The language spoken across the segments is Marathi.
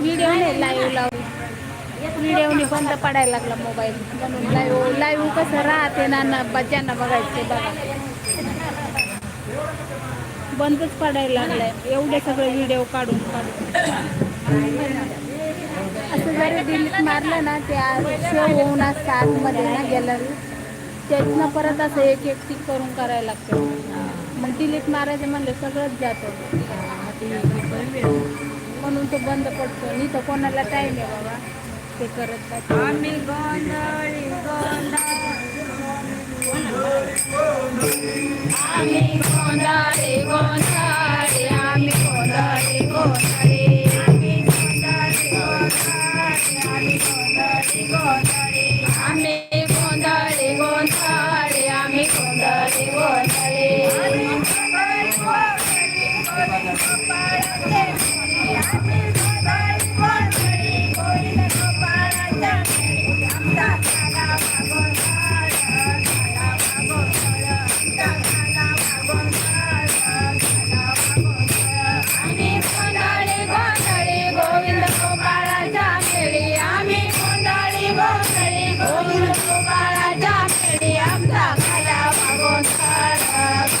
व्हिडिओने लाईव्ह लावून व्हिडिओने बंद पडायला लागला मोबाईल म्हणून लाईव्ह लाईव्ह कसं राहते ना ना बच्चांना बघायचे बघा. बंदच पडायला लागलाय. एवढे सगळे व्हिडिओ काढून काढून. असं जरी डिलीट मारलं ना ते सेव होऊन असतं आतमध्ये ना गॅलरी त्यातनं परत असं एक एक टिक करून करायला लागतं. मग डिलीट मारायचं म्हणलं सगळंच जातं. म्हणून तो बंद पडतो. नाही तर कोणाला टाईम आहे बाबा? ते करत नाही. आम्ही गोंधळी आम्ही Yeah.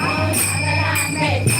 Ahmed.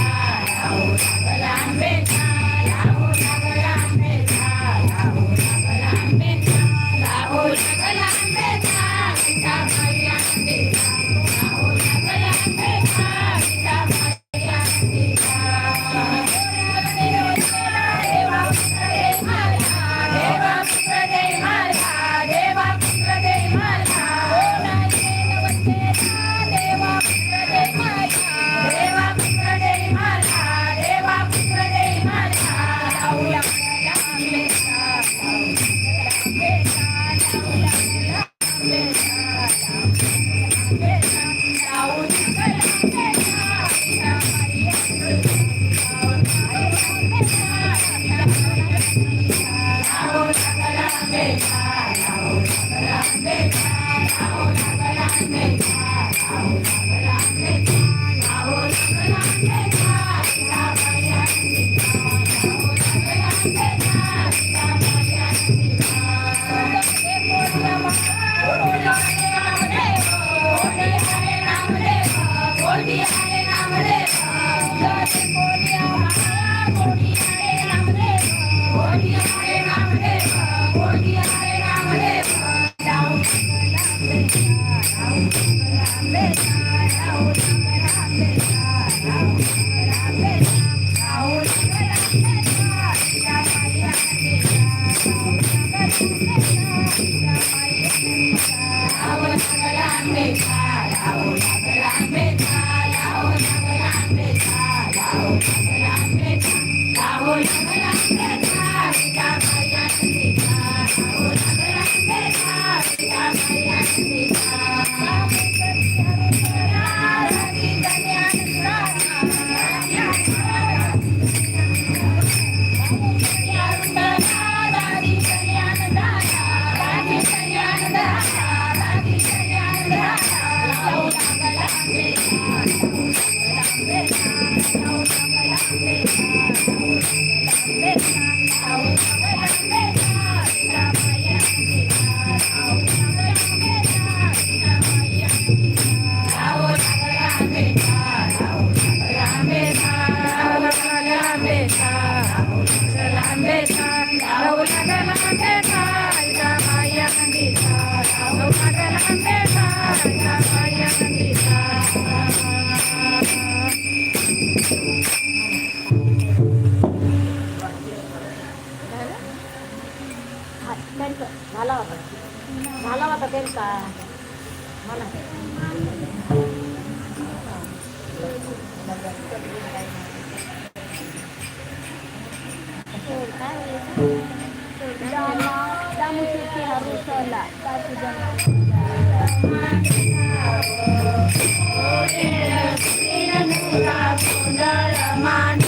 happen, I'm never happen. Thank you. Delta. Mana? Kamu cuci harus sholat, tapi jangan. Man.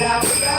Yeah.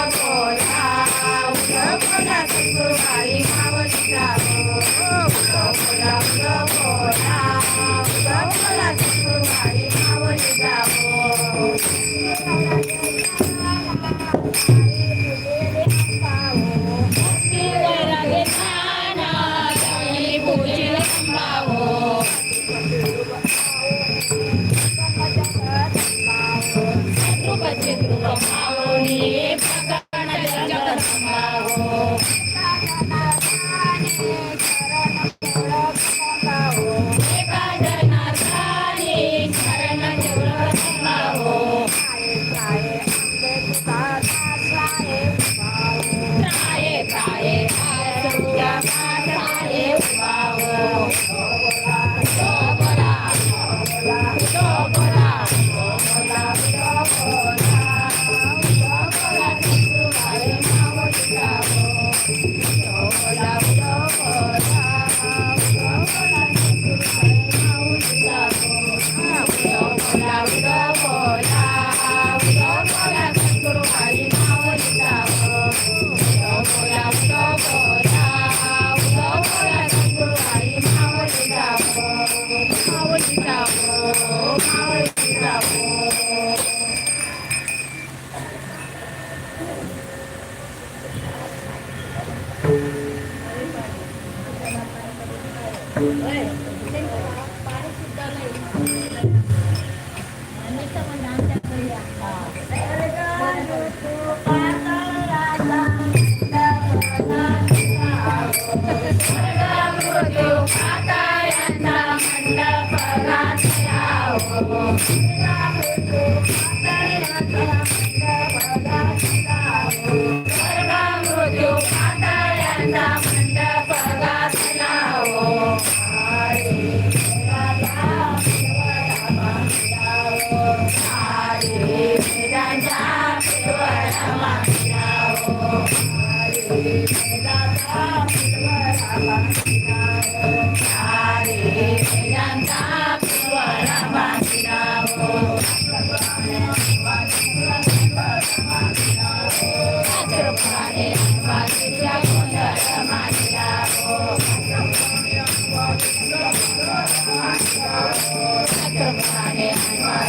Thank you.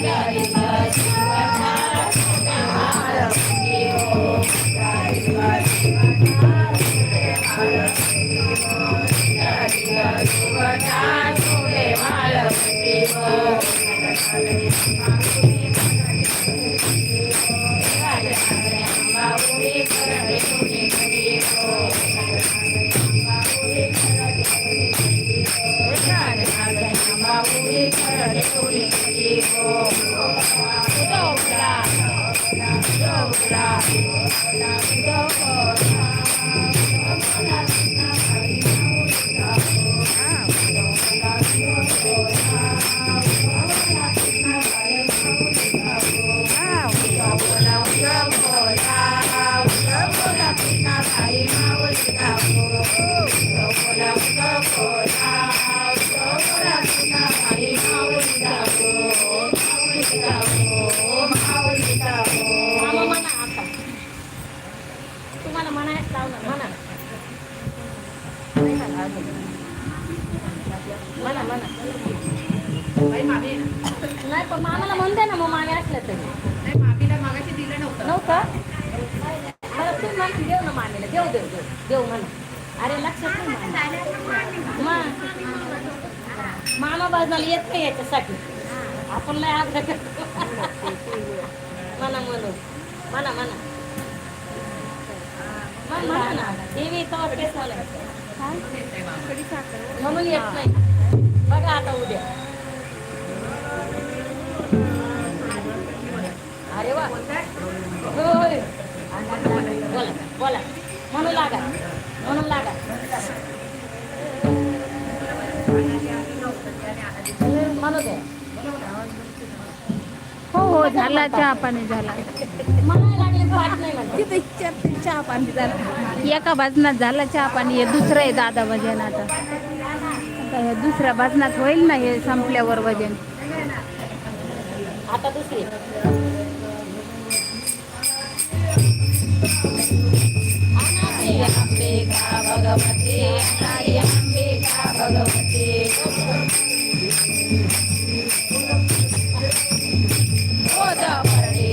Yeah. देऊ म्हणा अरे लक्षात नाही मामा. बाजनाला येत नाही याच्यासाठी. आपण लय आग्रह करतो. म्हणा म्हणून म्हणा म्हणा. म्हणा ना. देवी म्हणा म्हणून येत नाही. बघा आता उद्या. अरे वा. होय. बोला बोला. म्हणू लागा. म्हणून लागा. म्हणू दे. हो हो झाला चहा पाणी झाला. चहा पाणी झालं? एका भजनात झाला चहा पाणी हे दुसरं आहे दादा भजन आता. आता हे दुसऱ्या भजनात होईल ना हे संपल्यावर भजन आता दुसरी. अंबिका भगवते अनाई अंबिका भगवते बोध पडे